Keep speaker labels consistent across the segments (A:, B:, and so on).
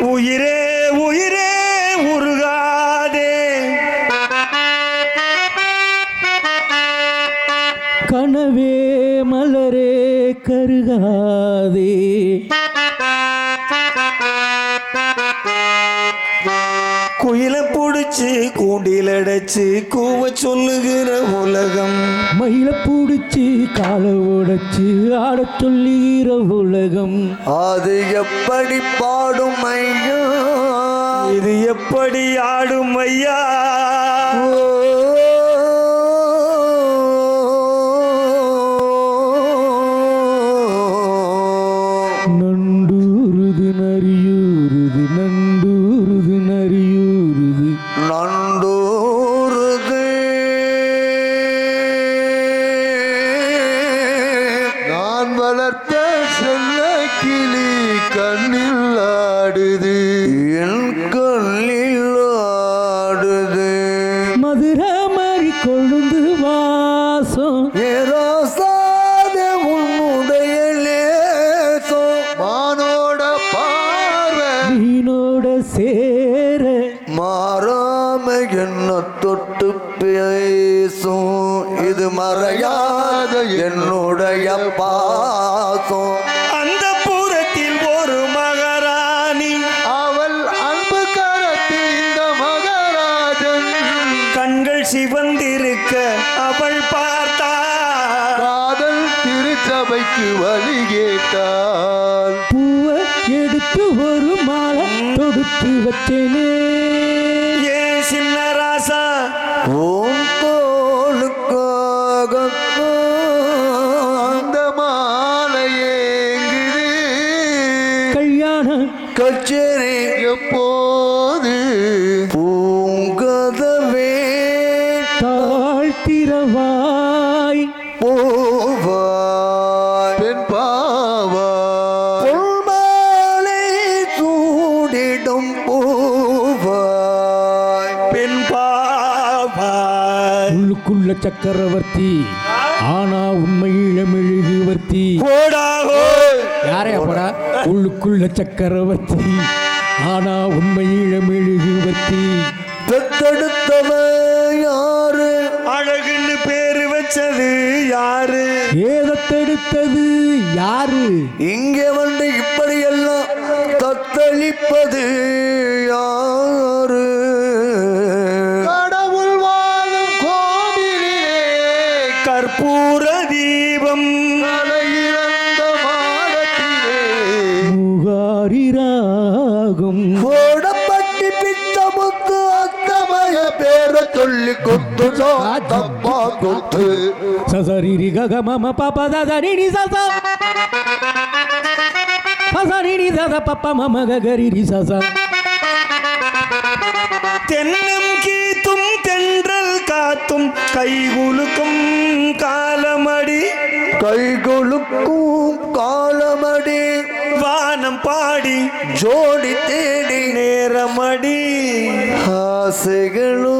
A: உயிரே உயிரே உருகாதே. கனவே மலரே கருகாதே.
B: குயில புடிச்சு கூண்டிலடைச்சு கூவ சொல்லுகிற உலகம்.
A: மயில பூடிச்சு காலை உடைச்சு ஆடச் சொல்லுகிற உலகம்.
C: அது எப்படி பாடும் ஐயா?
B: இது எப்படி ஆடும் ஐயா?
C: வளர்த்த செல்ல கிளி கண்ணில் ஆடுது. என் இது மறையாத என்னுடைய பாசம்.
B: அந்த புறத்தில் ஒரு மகாராணி.
C: அவள் அன்பு கரத்தில் இந்த மகராஜன்.
B: கண்கள் சிவந்திருக்க அவள் பார்த்தாள்.
C: காதல் திருச்சபைக்கு வழி கேட்டாள்.
A: பூவை எடுத்து ஒரு மாலை தொடுத்து வச்சேனே. தாழ்த்திரவாய்.
C: போவாய். பெண் பாவாய். பொன்மாலை சூடிடும் பூவாய்.
B: பெண் பாவாய்.
A: உள்ளுக்குள்ள சக்கரவர்த்தி ஆனா உண்மையில மெழுகுவர்த்தி. யாரையா போடா? உள்ளுக்குள்ள சக்கரவர்த்தி ஆனா உண்மையில மெழுகுவர்த்தி.
C: பெத்தெடுத்தவன்
A: ஏதத்தெடுத்தது யாரு?
C: இங்கே வந்து
A: சசரிரி கக மம பாப தத நினி சசா சசரிரி தத பப்ப மம ககரிரி சசா
B: தென்னம் கீத்தும் தென்றல் காத்தும் கைகுலுக்கும் காலமடி
C: கை கொழுக்கும் காலமடி
B: வானம் பாடி
C: ஜோடி தேடி
B: நேரமடி
C: ஆசைகளும்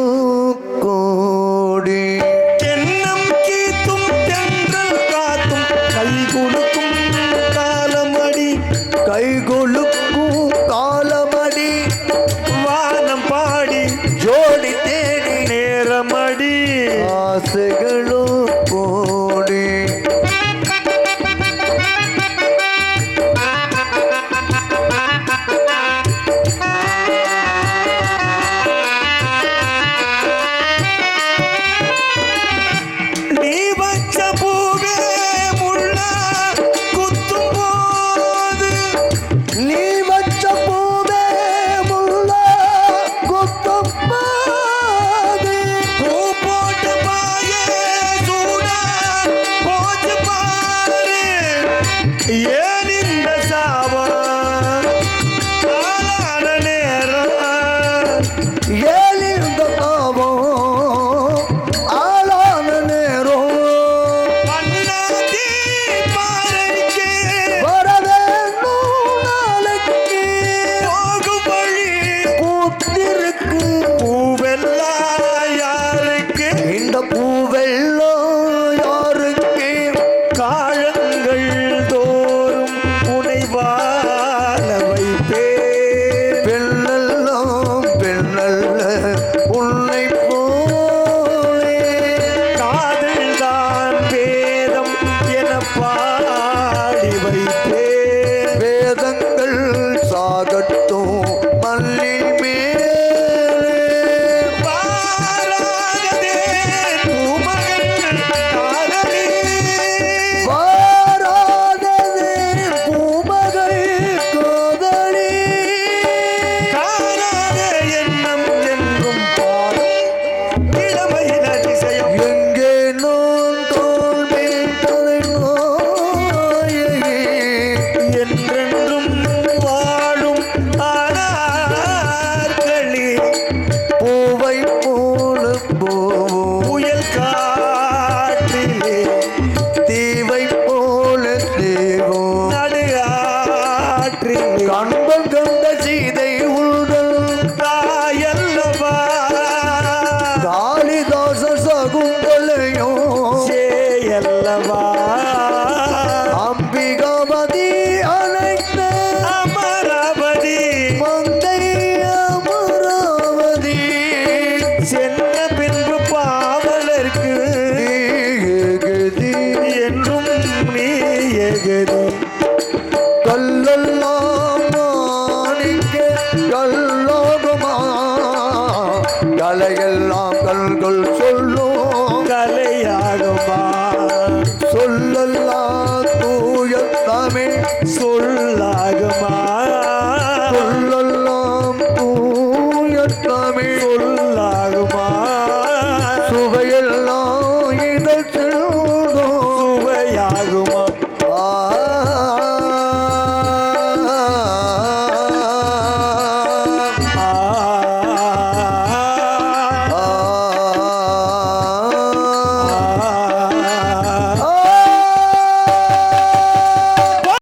C: துன்பம்
B: கொண்ட
C: சீதை